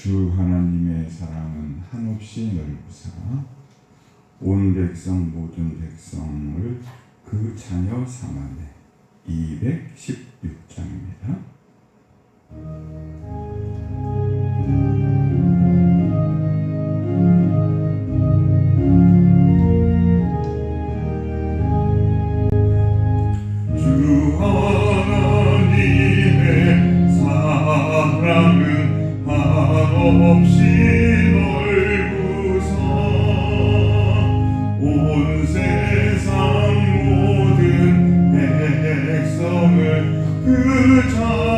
주 하나님의 사랑은 한없이 넓으사 온 백성 모든 백성을 그 자녀 삼아내 216장입니다. 그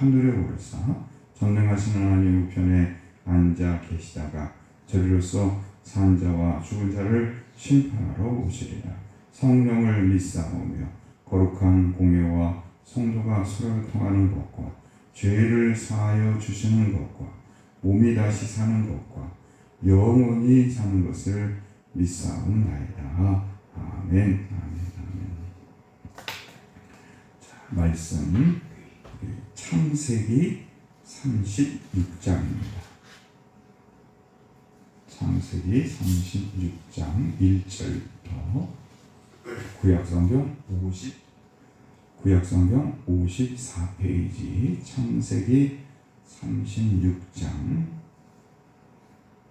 하늘에 오르사 전능하신 하나님 우편에 앉아 계시다가 저리로서 산 자와 죽은 자를 심판하러 오시리라. 성령을 믿사오며 거룩한 공예와 성도가 서로 통하는 것과 죄를 사하여 주시는 것과 몸이 다시 사는 것과 영원히 사는 것을 믿사옵나이다. 아멘. 아멘. 아멘. 자, 말씀 창세기 36장입니다. 창세기 36장 1절부터 구약성경 50 구약성경 54페이지 창세기 36장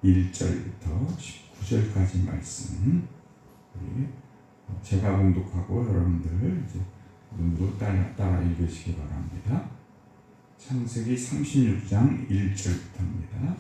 1절부터 19절까지 말씀 제가 봉독하고 여러분들 이제 눈으로 따라, 따라 읽으시기 바랍니다. 창세기 36장 1절부터입니다.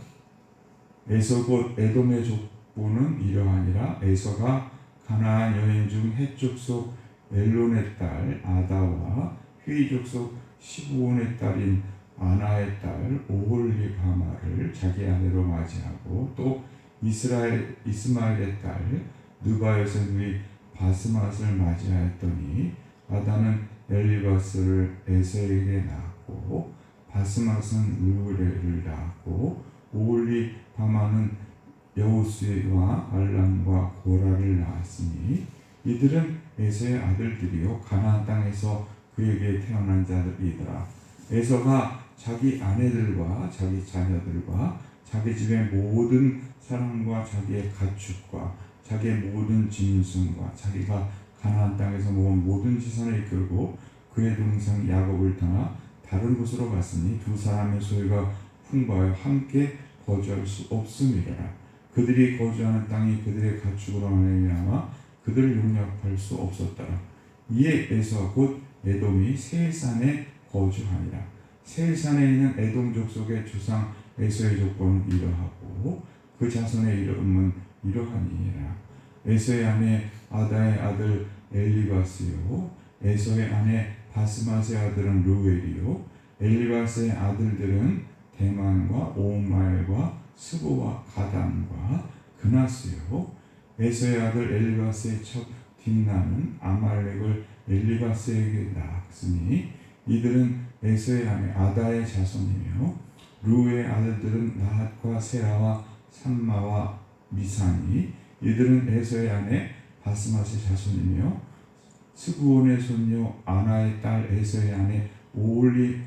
에서 곧 에돔의 족보는 이러하니라 에서가 가나안 여인 중 해족 속 엘론의 딸 아다와 휘 족 속 시부온의 딸인 아나의 딸 오홀리바마를 자기 아내로 맞이하고 또 이스라엘 이스마엘의 딸 느바요의 누이 바스맛을 맞이하였더니 아다는 엘리바스를 에서에게 낳았고 바스맛은 루레를 낳았고 오홀리 바마는 여우스와 알람과 고라를 낳았으니 이들은 에서의 아들들이요 가나안 땅에서 그에게 태어난 자들이더라. 에서가 자기 아내들과 자기 자녀들과 자기 집의 모든 사람과 자기의 가축과 자기의 모든 짐승과 자기가 가나안 땅에서 모은 모든 지산을 이끌고 그의 동생 야곱을 떠나 다른 곳으로 갔으니 두 사람의 소유가 풍부하여 함께 거주할 수 없음이라. 그들이 거주하는 땅이 그들의 가축으로 말미암아 그들을 용납할 수 없었더라. 이에 에서 곧 에돔이 세일산에 거주하니라. 세일산에 있는 에돔 족속의 조상 에서의 조건은 이러하고 그 자손의 이름은 이러하니라. 에서의 아내 아다의 아들 엘리바스요. 에서의 아내 바스맛의 아들은 루엘이요. 엘리바스의 아들들은 대만과 오말과 스보와 가담과 그나스요. 에서의 아들 엘리바스의 첫 딘나는 아말렉을 엘리바스에게 낳았으니 이들은 에서의 아내 아다의 자손이며 루의 아들들은 나핫과 세라와 산마와 미산이 이들은 에서의 아내 바스맛의 자손이며 스구온의 손녀 아나의 딸 에서의 아내 오올리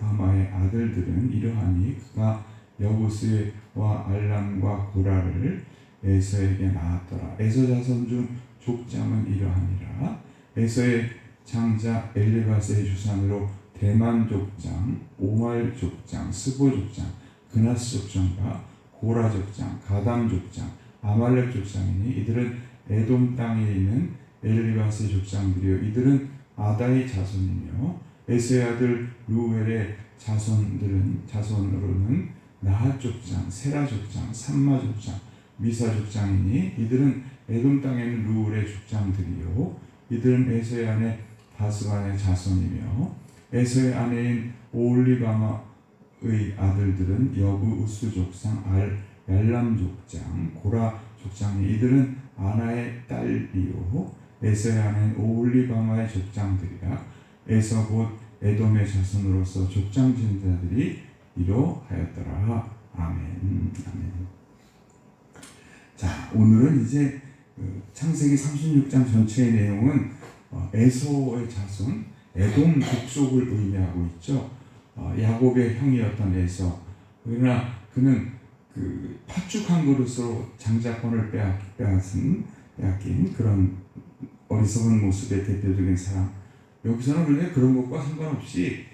바마의 아들들은 이러하니 그가 여부스와 알람과 고라를 에서에게 낳았더라. 에서 자손 중 족장은 이러하니라. 에서의 장자 엘리바스의 주산으로 대만 족장, 오말 족장, 스보 족장, 그나스 족장과 고라 족장, 가담 족장, 아말렉 족장이니 이들은 에돔 땅에 있는 엘리바스의 족장들이요 이들은 아다의 자손이며 에스의 아들 루엘의 자손들은 자손으로는 나핫 족장, 세라 족장, 삼마 족장, 미사 족장이니 이들은 에돔 땅에 있는 루엘의 족장들이요. 이들은 에서의 아내 바스반의 자손이며 에서의 아내인 오올리바마의 아들들은 여부 우스 족장, 알 얄람 족장, 고라 족장이 이들은 아나의 딸이요 에서의 아내인 오올리바마의 족장들이라 에서 곧 에돔의 자손으로서 족장 진 자들이 이러하였더라. 아멘. 아멘. 자 오늘은 이제 그 창세기 36장 전체의 내용은 어, 에서의 자손 에돔 족속을 의미하고 있죠. 어, 야곱의 형이었던 에서. 그러나 그는 그 파죽한 그릇으로 장자권을 빼앗, 빼앗은 빼앗긴 그런 어리석은 모습의 대표적인 사람 여기서는 그런데 그런 것과 상관없이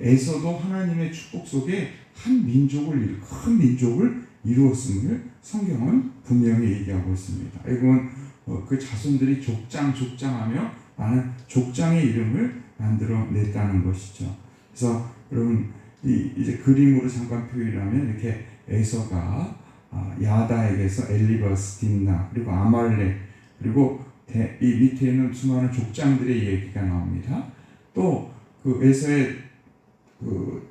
에서도 하나님의 축복 속에 한 민족을 큰 민족을 이루었음을 성경은 분명히 얘기하고 있습니다. 이건 어, 그 자손들이 족장 족장하며 나는 족장의 이름을 만들어 냈다는 것이죠. 그래서 여러분 이 이제 그림으로 잠깐 표현하면 이렇게 에서가 아, 야다에게서 엘리버스 딘나 그리고 아말렉 그리고 대- 이 밑에 있는 수많은 족장들의 얘기가 나옵니다. 또 그 에서의 그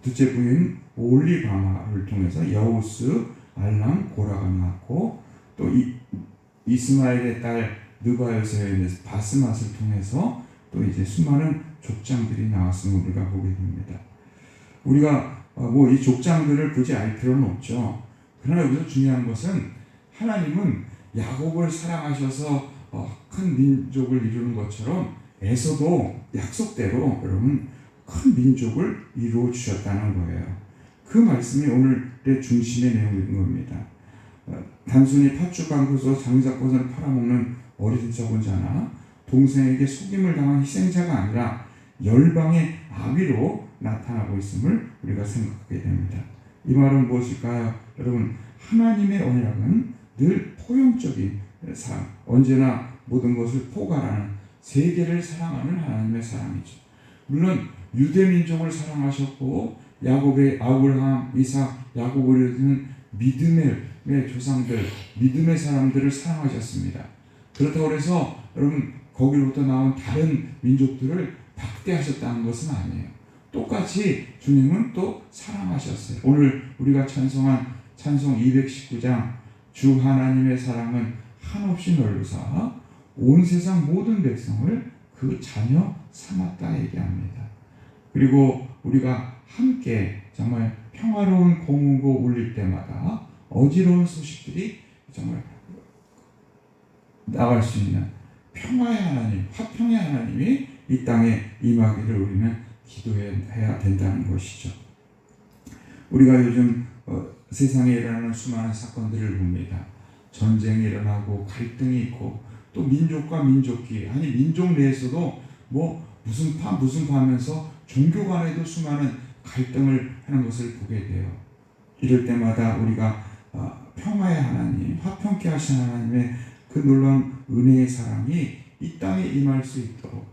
둘째 부인 올리바마를 통해서 여우스, 알람, 고라가 나왔고 또 이, 이스마엘의 딸 느바요세의 바스맛을 통해서 또 이제 수많은 족장들이 나왔음을 우리가 보게 됩니다. 우리가 뭐 이 족장들을 굳이 알 필요는 없죠. 그러나 여기서 중요한 것은 하나님은 야곱을 사랑하셔서 어, 큰 민족을 이루는 것처럼 에서도 약속대로 여러분 큰 민족을 이루어 주셨다는 거예요. 그 말씀이 오늘의 중심의 내용인 겁니다. 어, 단순히 팥죽한 것으로 장자권을 팔아먹는 어리석은 자나 동생에게 속임을 당한 희생자가 아니라 열방의 아비로 나타나고 있음을 우리가 생각하게 됩니다. 이 말은 무엇일까요? 여러분 하나님의 언약은 늘 포용적인 삶, 언제나 모든 것을 포괄하는 세계를 사랑하는 하나님의 사랑이죠. 물론 유대 민족을 사랑하셨고 야곱의 아브라함, 이삭, 야곱을 이루는 믿음의 조상들, 믿음의 사람들을 사랑하셨습니다. 그렇다고 해서 여러분 거기로부터 나온 다른 민족들을 박대하셨다는 것은 아니에요. 똑같이 주님은 또 사랑하셨어요. 오늘 우리가 찬송한 찬송 219장 주 하나님의 사랑은 한없이 넓으사 온 세상 모든 백성을 그 자녀 삼았다 얘기합니다. 그리고 우리가 함께 정말 평화로운 공음고 울릴 때마다 어지러운 소식들이 정말 나갈 수 있는 평화의 하나님, 화평의 하나님이 이 땅에 임하기를 우리는 기도해야 된다는 것이죠. 우리가 요즘 어, 세상에 일어나는 수많은 사건들을 봅니다. 전쟁이 일어나고 갈등이 있고 또 민족과 민족끼리 아니 민족 내에서도 뭐 무슨 파 무슨 파 하면서 종교 간에도 수많은 갈등을 하는 것을 보게 돼요. 이럴 때마다 우리가 어, 평화의 하나님, 화평케 하신 하나님의 그 놀라운 은혜의 사랑이 이 땅에 임할 수 있도록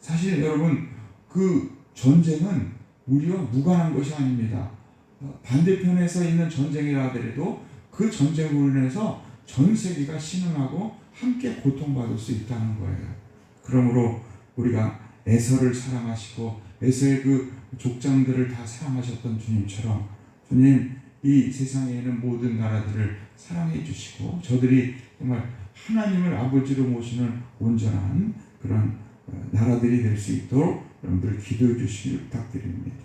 사실 여러분 그 전쟁은 우리와 무관한 것이 아닙니다. 어, 반대편에서 있는 전쟁이라 하더라도 그 전쟁으로 인해서 전 세계가 신음하고 함께 고통받을 수 있다는 거예요. 그러므로 우리가 에서를 사랑하시고 에서의 그 족장들을 다 사랑하셨던 주님처럼 주님 이 세상에 있는 모든 나라들을 사랑해 주시고 저들이 정말 하나님을 아버지로 모시는 온전한 그런 어, 나라들이 될 수 있도록 여러분들 기도해 주시길 부탁드립니다.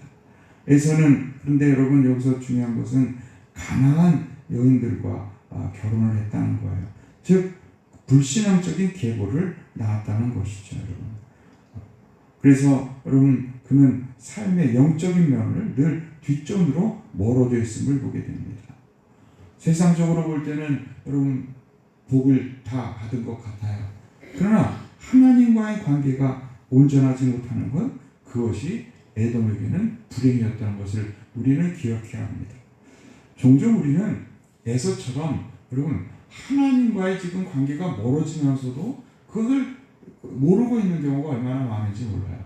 에서는 그런데 여러분 여기서 중요한 것은 가난한 여인들과 아, 결혼을 했다는 거예요. 즉 불신앙적인 계보를 낳았다는 것이죠, 여러분. 그래서 여러분 그는 삶의 영적인 면을 늘 뒷전으로 멀어져 있음을 보게 됩니다. 세상적으로 볼 때는 여러분 복을 다 받은 것 같아요. 그러나 하나님과의 관계가 온전하지 못하는 것 그것이 에돔에게는 불행이었다는 것을 우리는 기억해야 합니다. 종종 우리는 에서처럼 여러분 하나님과의 지금 관계가 멀어지면서도 그걸 모르고 있는 경우가 얼마나 많은지 몰라요.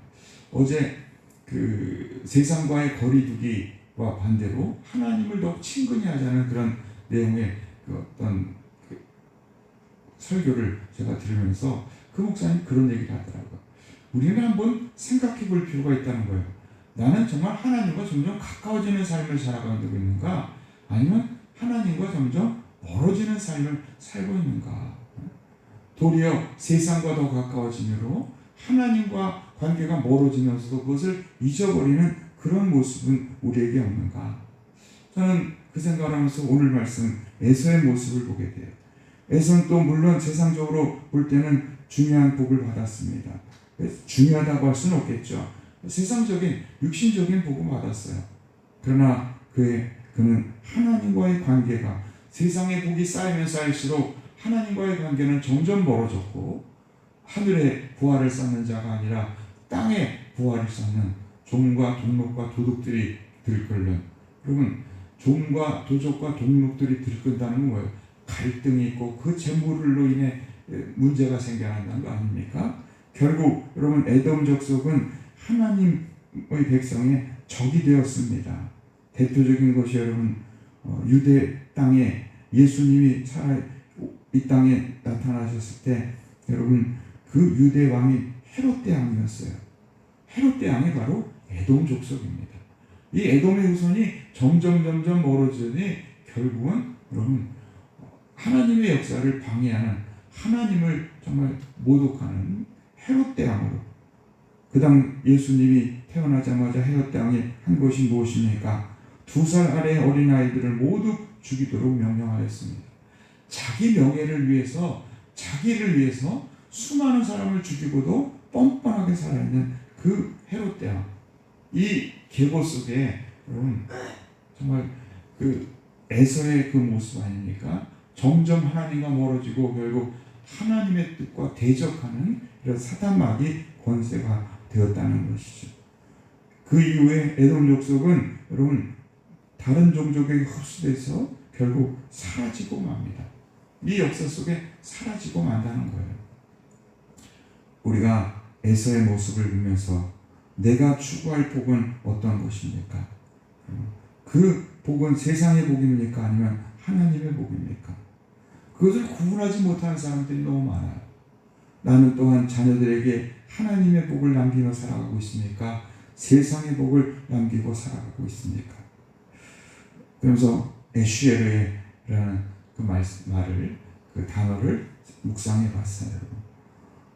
어제 그 세상과의 거리두기와 반대로 하나님을 더 친근히 하자는 그런 내용의 그 어떤 그 설교를 제가 들으면서 그 목사님 그런 얘기를 하더라고요. 우리는 한번 생각해 볼 필요가 있다는 거예요. 나는 정말 하나님과 점점 가까워지는 삶을 살아가고 있는가? 아니면 하나님과 점점 멀어지는 삶을 살고 있는가? 도리어 세상과 더 가까워지므로 하나님과 관계가 멀어지면서도 그것을 잊어버리는 그런 모습은 우리에게 없는가? 저는 그 생각을 하면서 오늘 말씀 에서의 모습을 보게 돼요. 에서는 또 물론 세상적으로 볼 때는 중요한 복을 받았습니다. 중요하다고 할 수는 없겠죠. 세상적인 육신적인 복을 받았어요. 그러나 그의 그는 하나님과의 관계가 세상의 복이 쌓이면 쌓일수록 하나님과의 관계는 점점 멀어졌고 하늘에 부활을 쌓는 자가 아니라 땅에 부활을 쌓는 종과 동록과 도둑들이 들끓는 여러분 종과 도적과 동록들이 들끓다는 건 뭐예요? 갈등이 있고 그 재물로 인해 문제가 생겨난다는 거 아닙니까? 결국 여러분 에돔 족속은 하나님의 백성의 적이 되었습니다. 대표적인 것이 여러분 어, 유대 땅에 예수님이 살아 이 땅에 나타나셨을 때 여러분 그 유대 왕이 헤롯 대왕이었어요. 헤롯 대왕이 바로 에돔 족속입니다. 이 에돔의 후손이 점점 점점 멀어지니 결국은 여러분 하나님의 역사를 방해하는 하나님을 정말 모독하는 헤롯 대왕으로 그당 예수님이 태어나자마자 헤롯 대왕이 한 것이 무엇입니까? 두 살 아래 어린 아이들을 모두 죽이도록 명령하였습니다. 자기 명예를 위해서 자기를 위해서 수많은 사람을 죽이고도 뻔뻔하게 살아있는 그 헤롯 대왕 이 계보 속에 여러분 정말 그 에서의 그 모습 아닙니까? 점점 하나님과 멀어지고 결국 하나님의 뜻과 대적하는 이런 사단마귀 권세가 되었다는 것이죠. 그 이후에 에돔 족속은 여러분 다른 종족에게 흡수돼서 결국 사라지고 맙니다. 이 역사 속에 사라지고 만다는 거예요. 우리가 에서의 모습을 보면서 내가 추구할 복은 어떤 것입니까? 그 복은 세상의 복입니까? 아니면 하나님의 복입니까? 그것을 구분하지 못하는 사람들이 너무 많아요. 나는 또한 자녀들에게 하나님의 복을 남기며 살아가고 있습니까? 세상의 복을 남기고 살아가고 있습니까? 그러면서 에슈에르라는 그 말, 말을 그 단어를 묵상해 봤어요.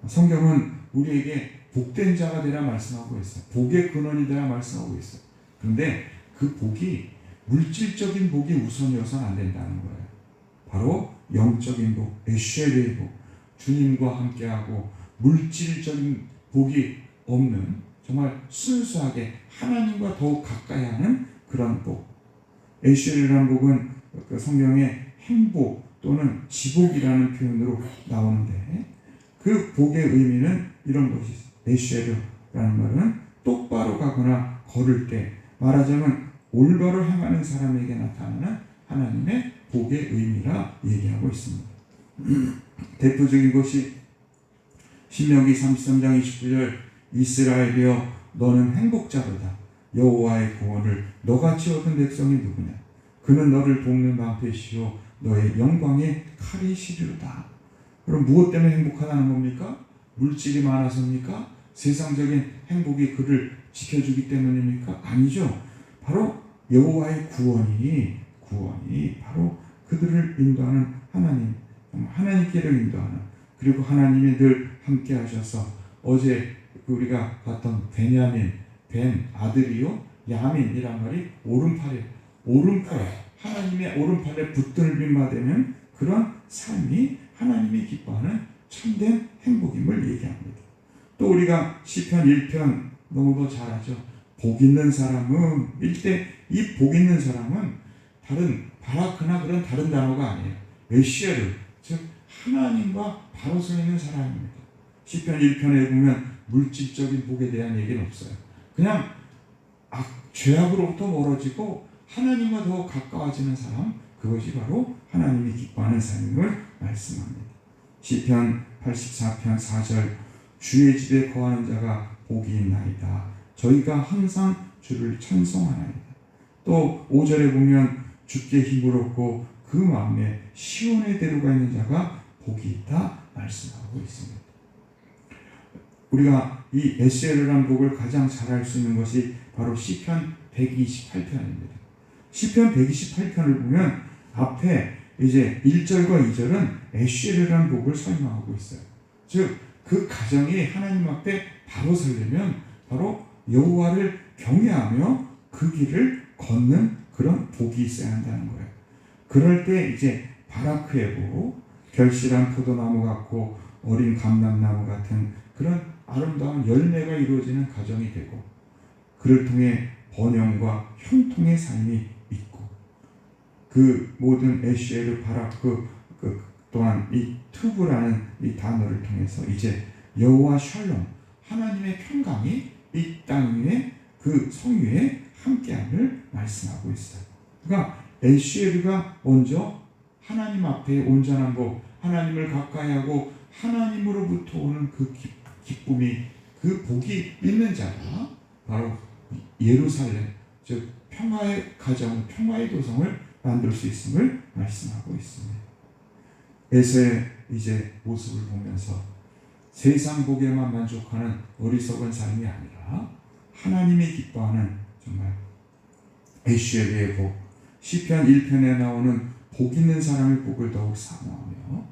성경은 우리에게 복된 자가 되라 말씀하고 있어요. 복의 근원이 되라 말씀하고 있어요. 그런데 그 복이 물질적인 복이 우선이어서는 안 된다는 거예요. 바로 영적인 복, 에쉐르의 복, 주님과 함께하고 물질적인 복이 없는 정말 순수하게 하나님과 더욱 가까이 하는 그런 복. 에쉐르라는 복은 그 성경의 행복 또는 지복이라는 표현으로 나오는데 그 복의 의미는 이런 것이. 에쉐르라는 말은 똑바로 가거나 걸을 때 말하자면 올바로 행하는 사람에게 나타나는 하나님의 복의 의미라 얘기하고 있습니다. 대표적인 것이 신명기 33장 29절 이스라엘이여 너는 행복자로다 여호와의 구원을 너같이 얻은 백성이 누구냐 그는 너를 돕는 방패시요 너의 영광의 칼이 시리로다 그럼 무엇 때문에 행복하다는 겁니까? 물질이 많아서입니까? 세상적인 행복이 그를 지켜주기 때문입니까? 아니죠. 바로 여호와의 구원이 구원이 바로 그들을 인도하는 하나님, 하나님께를 인도하는 그리고 하나님이 늘 함께 하셔서 어제 우리가 봤던 베냐민, 벤 아들이요 야민이란 말이 오른팔에 오른팔 하나님의 오른팔에 붙들 빈바되는 그런 삶이 하나님이 기뻐하는 참된 행복임을 얘기합니다. 또 우리가 시편 1편 너무도 잘 알죠. 복 있는 사람은 일대 이 복 있는 사람은 다른 바라크나 그런 다른 단어가 아니에요. 메시아를 즉 하나님과 바로 서 있는 사람입니다. 시편 1편에 보면 물질적인 복에 대한 얘기는 없어요. 그냥 악, 죄악으로부터 멀어지고 하나님과 더 가까워지는 사람 그것이 바로 하나님이 기뻐하는 삶임을 말씀합니다. 시편 84편 4절 주의 집에 거하는 자가 복이 있나이다. 저희가 항상 주를 찬송하나이다. 또 5절에 보면 주께 힘을 얻고 그 마음에 시온의 대로가 있는 자가 복이 있다 말씀하고 있습니다. 우리가 이 에스엘이라는 복을 가장 잘 알 수 있는 것이 바로 시편 128편입니다. 시편 128편을 보면 앞에 이제 1절과 2절은 에슈엘이라는 복을 설명하고 있어요. 즉, 그 가정이 하나님 앞에 바로 서려면 바로 여호와를 경외하며 그 길을 걷는 그런 복이 있어야 한다는 거예요. 그럴 때 이제 바라크의 복, 결실한 포도나무 같고 어린 감람나무 같은 그런 아름다운 열매가 이루어지는 가정이 되고 그를 통해 번영과 형통의 삶이 있고 그 모든 에시에르 바라크 그 또한 이 투브라는 이 단어를 통해서 이제 여호와 샬롬 하나님의 평강이 이 땅 위에 그 성위에 함께함을 말씀하고 있어요. 그러니까 에시에르가 먼저 하나님 앞에 온전한 복, 하나님을 가까이하고 하나님으로부터 오는 그 기, 기쁨이 그 복이 있는 자가 바로 예루살렘 즉 평화의 가정, 평화의 도성을 만들 수 있음을 말씀하고 있습니다. 에서의 이제 모습을 보면서 세상 복에만 만족하는 어리석은 삶이 아니라 하나님이 기뻐하는 정말 에슈에리의 복, 시편 1편에 나오는 복 있는 사람의 복을 더욱 사모하며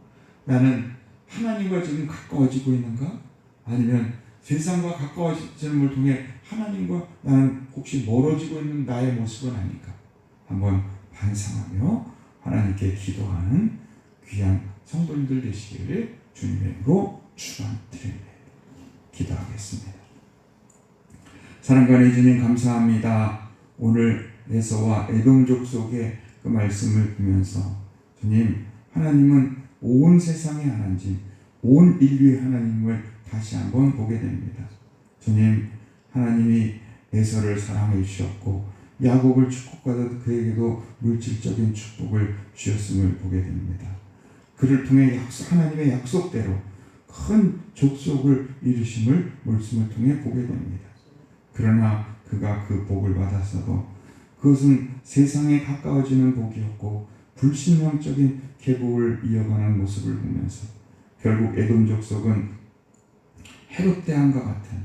나는 하나님과 지금 가까워지고 있는가? 아니면 세상과 가까워짐을 통해 하나님과 나는 혹시 멀어지고 있는 나의 모습은 아닌가? 한번 반성하며 하나님께 기도하는 귀한 성도님들 되시기를 주님의 이름으로 축원드립니다. 기도하겠습니다. 사랑과 주님 감사합니다. 오늘 에서와 에돔족 속의 그 말씀을 보면서 주님 하나님은 온 세상의 하나님, 온 인류의 하나님을 다시 한번 보게 됩니다. 주님 하나님이 에서를 사랑해 주셨고 야곱을 축복받아 그에게도 물질적인 축복을 주셨음을 보게 됩니다. 그를 통해 하나님의 약속대로 큰 족속을 이루심을 말씀을 통해 보게 됩니다. 그러나 그가 그 복을 받았어도 그 그것은 세상에 가까워지는 복이었고 불신령적인 계복을 이어가는 모습을 보면서 결국 에돔 족속은 헤롯 대왕과 같은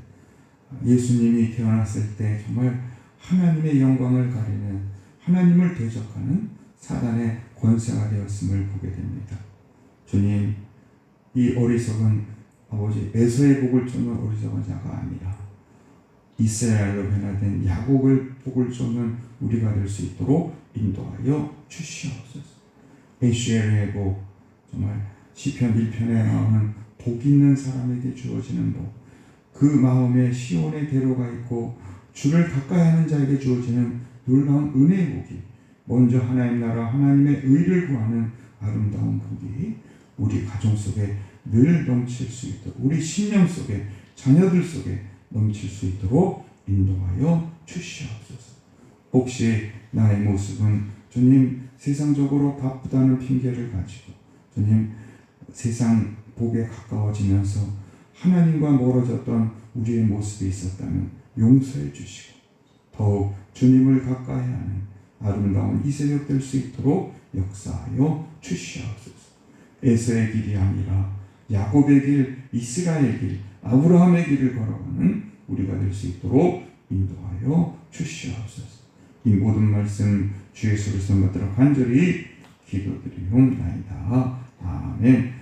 예수님이 태어났을 때 정말 하나님의 영광을 가리는 하나님을 대적하는 사단의 권세가 되었음을 보게 됩니다. 주님, 이 어리석은 아버지 에서의 복을 쫓는 어리석은 자가 아니라 이스라엘로 변화된 야곱을 복을 쫓는 우리가 될 수 있도록 인도하여 주시옵소서. 에슈엘의 복, 정말 시편 1편에 나오는 복 있는 사람에게 주어지는 복, 그 마음에 시온의 대로가 있고 주를 가까이 하는 자에게 주어지는 놀라운 은혜의 복이 먼저 하나님 나라 하나님의 의를 구하는 아름다운 복이 우리 가정 속에 늘 넘칠 수 있도록 우리 신령 속에 자녀들 속에 넘칠 수 있도록 인도하여 주시옵소서. 혹시 나의 모습은 주님 세상적으로 바쁘다는 핑계를 가지고 주님 세상 복에 가까워지면서 하나님과 멀어졌던 우리의 모습이 있었다면 용서해 주시고 더욱 주님을 가까이 하는 아름다운 이 새벽 될 수 있도록 역사하여 주시옵소서. 에서의 길이 아니라 야곱의 길, 이스라엘 길, 아브라함의 길을 걸어가는 우리가 될 수 있도록 인도하여 주시옵소서. 이 모든 말씀 주의 수를 받들어 간절히 기도드리옵나이다. 아멘.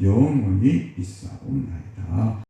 영원히 있사옵나이다.